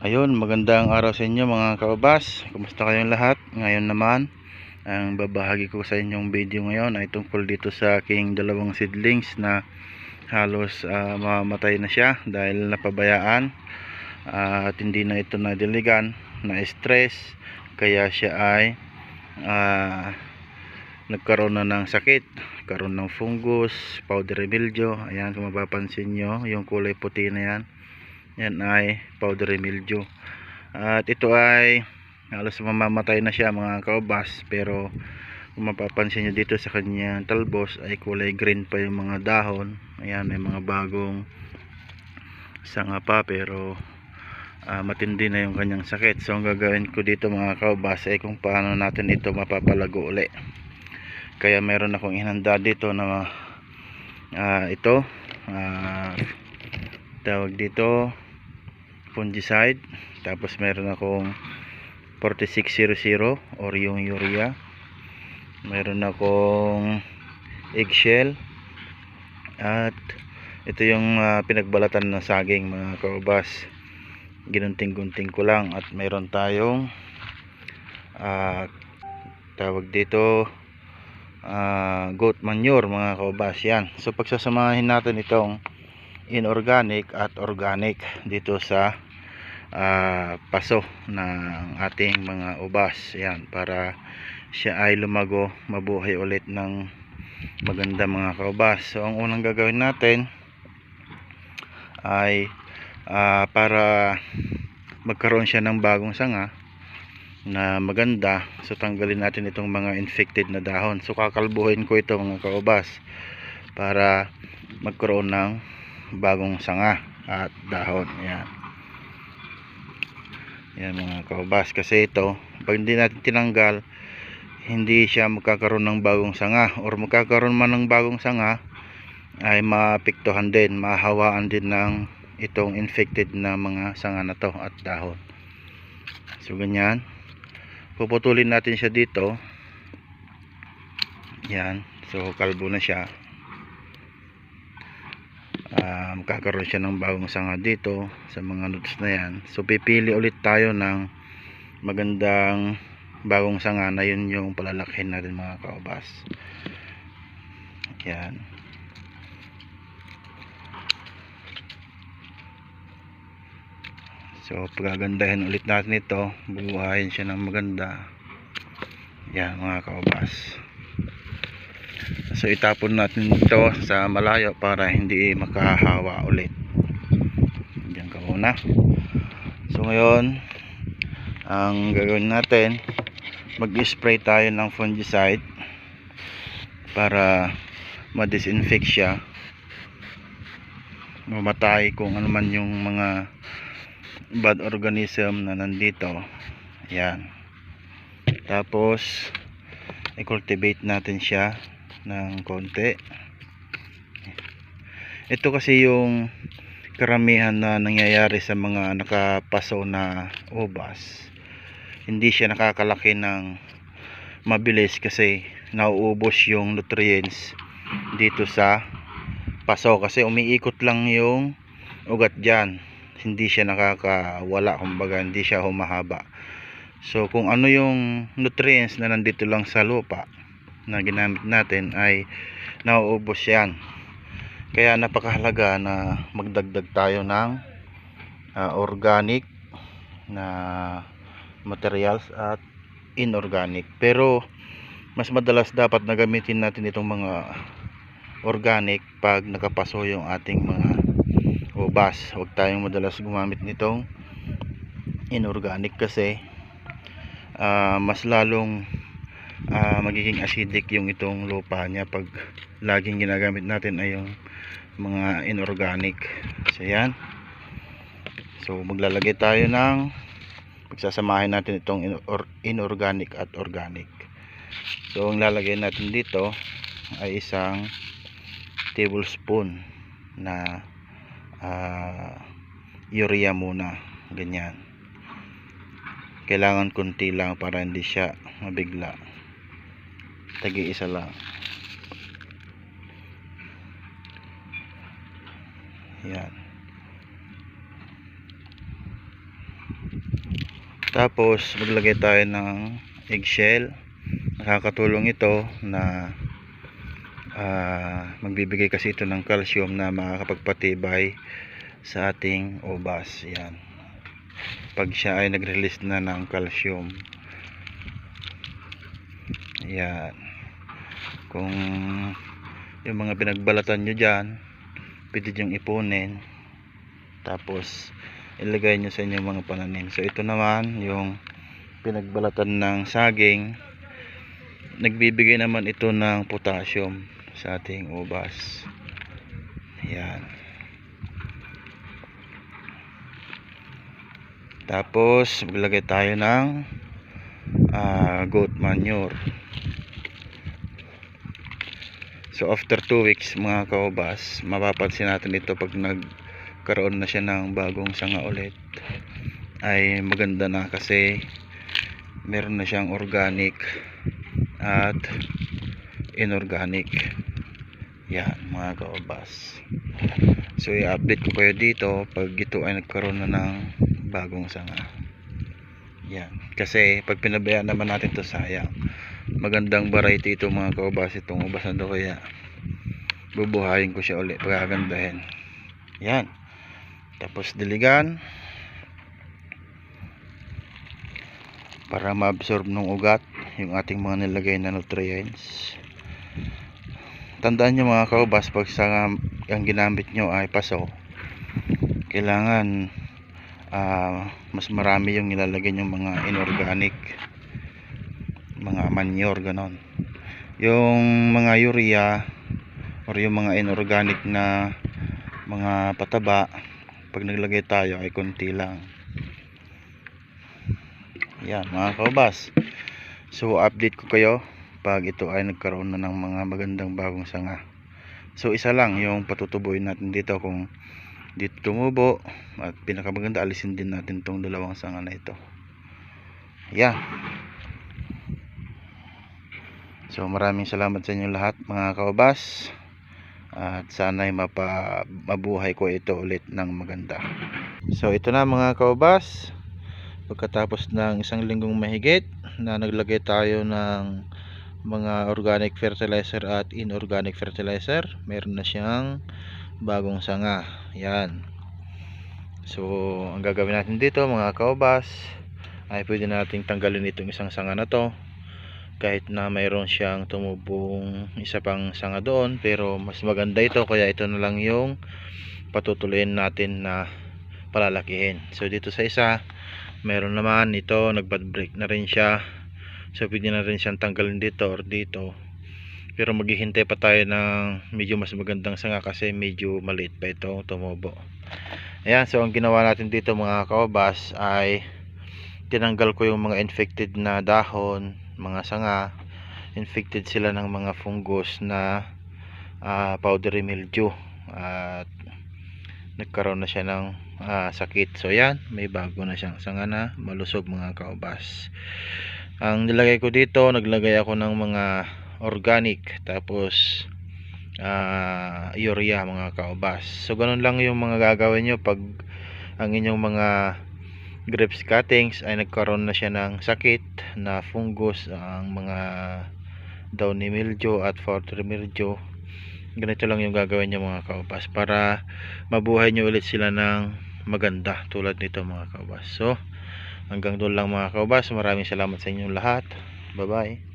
Ayun, magandang araw sa inyo mga kaubas. Kumusta kayong lahat? Ngayon naman, ang babahagi ko sa inyong video ngayon ay tungkol dito sa aking dalawang seedlings na halos ah, mamatay na siya dahil napabayaan Ah, at hindi na ito nadiligan, na stress kaya siya ay ah, nagkaroon na ng sakit karoon ng fungus, powdery mildew ayan kung mapapansin nyo yung kulay puti na yan yan ay powdery mildew. At ito ay halos mamamatay na siya mga kaubas pero kung mapapansin nyo dito sa kanyang talbos ay kulay green pa yung mga dahon. Ayan may mga bagong sanga pa pero ah, matindi na yung kanyang sakit. So ang gagawin ko dito mga kaubas ay kung paano natin ito mapapalago uli. Kaya meron akong inhanda dito na ah, ito. Ah, tawag dito fungicide. Tapos meron akong 4600 or yung urea. Meron akong eggshell. At ito yung ah, pinagbalatan ng saging mga kaubas. Ginunting-gunting ko lang. At meron tayong ah, tawag dito ah, goat manure mga kaubas. Yan. So pagsasamahin natin itong inorganic at organic dito sa ah, paso ng ating mga ubas. Yan para siya ay lumago mabuhay ulit ng maganda mga kaubas. So ang unang gagawin natin ay ah, para magkaroon siya ng bagong sanga na maganda so tanggalin natin itong mga infected na dahon. So kakalbuhin ko ito mga kaubas para magkaroon ng bagong sanga at dahon. Yan yan mga kaubas kasi ito pag hindi natin tinanggal hindi siya magkakaroon ng bagong sanga. Or magkakaroon man ng bagong sanga ay maapektuhan din mahawaan din ng itong infected na mga sanga na to at dahon. So ganyan. Puputulin natin siya dito. Yan so kalbo na siya magkakaroon siya ng bagong sanga dito sa mga nuts na yan. So pipili ulit tayo ng magandang bagong sanga na yun yung palalakhin natin mga kaubas yan. So pagagandahin ulit natin ito. Bubuhayin siya ng maganda. Yan mga kaubas so itapon natin ito sa malayo para hindi makahawa ulit. Diyan ka muna. So ngayon ang gagawin natin mag spray tayo ng fungicide para ma-disinfect siya. Mamatay kung ano man yung mga bad organism na nandito. Yan tapos i-cultivate natin siya ng konti. Ito kasi yung karamihan na nangyayari sa mga nakapaso na ubas. Hindi siya nakakalaki ng mabilis kasi nauubos yung nutrients dito sa paso. Kasi umiikot lang yung ugat dyan. Hindi siya nakakawala. Kumbaga hindi siya humahaba. So kung ano yung nutrients na nandito lang sa lupa na ginamit natin ay nauubos yan. Kaya napakahalaga na magdagdag tayo ng ah, organic na materials at inorganic. Pero mas madalas dapat na gamitin natin itong mga organic pag nakapaso yung ating mga ubas. Huwag tayong madalas gumamit nitong inorganic kasi ah, mas lalong ah, magiging acidic yung itong lupa niya pag laging ginagamit natin ay yung mga inorganic. So yan. So maglalagay tayo ng pagsasamahin natin itong inor- inorganic at organic. So ang lalagay natin dito ay isang tablespoon na ah, urea muna ganyan. Kailangan kunti lang para hindi siya mabigla tagi isa lang. Yan. Tapos maglagay tayo ng eggshell. Nakakatulong ito na ah, magbibigay kasi ito ng calcium na makakapagpatibay sa ating ubas yan. Pag siya ay nag-release na ng calcium. Yan kung yung mga pinagbalatan nyo dyan pwede nyo ipunin. Tapos ilagay nyo sa inyong mga pananim. So ito naman yung pinagbalatan ng saging. Nagbibigay naman ito ng potassium sa ating ubas. Yan tapos maglagay tayo ng ah, goat manure so after 2 weeks mga kaubas mapapansin natin ito pag nagkaroon na siya ng bagong sanga ulit ay maganda na kasi meron na siyang organic at inorganic. Yan mga kaubas so i-update ko kayo dito pag ito ay nagkaroon na ng bagong sanga. Yan kasi pag pinabayaan naman natin to sayang magandang variety ito mga kaubas itong ubas na to kaya bubuhayin ko siya ulit pagagandahin. Yan. Tapos diligan. Para ma-absorb ng ugat yung ating mga nilagay na nutrients. Tandaan nyo mga kaubas pag sa ang ginamit nyo ay paso kailangan ah, mas marami yung nilalagay yung mga inorganic mga manure ganon. Yung mga urea or yung mga inorganic na mga pataba pag naglagay tayo ay konti lang. Yan mga kaubas. So update ko kayo pag ito ay nagkaroon na ng mga magandang bagong sanga. So isa lang yung patutubuin natin dito kung dito tumubo at pinakamaganda alisin din natin tong dalawang sanga na ito. Yan so maraming salamat sa inyo lahat mga kaubas at sana'y mapa, mabuhay ko ito ulit ng maganda. So ito na mga kaubas pagkatapos ng isang linggong mahigit na naglagay tayo ng mga organic fertilizer at inorganic fertilizer meron na siyang bagong sanga. Yan. So ang gagawin natin dito mga kaubas ay pwede nating tanggalin itong isang sanga na to kahit na mayroon siyang tumubong isa pang sanga doon pero mas maganda ito kaya ito na lang yung patutuloyin natin na palalakihin. So dito sa isa meron naman ito nagbad break na rin siya. So pwede na rin siyang tanggalin dito or dito. Pero maghihintay pa tayo ng medyo mas magandang sanga kasi medyo maliit pa ito tumubo. Ayan so ang ginawa natin dito mga kaobas ay tinanggal ko yung mga infected na dahon mga sanga. Infected sila ng mga fungus na ah, powdery mildew. At nagkaroon na siya ng ah, sakit. So yan. May bago na siyang sanga na malusog mga kaubas. Ang nilagay ko dito naglagay ako ng mga organic. Tapos ah, urea mga kaubas. So ganun lang yung mga gagawin nyo pag ang inyong mga grapes cuttings ay nagkaroon na siya ng sakit na fungus ang mga downy mildew at powdery mildew. Ganito lang yung gagawin nyo mga kaubas para mabuhay nyo ulit sila ng maganda tulad nito mga kaubas. So hanggang doon lang mga kaubas. Maraming salamat sa inyong lahat. Bye bye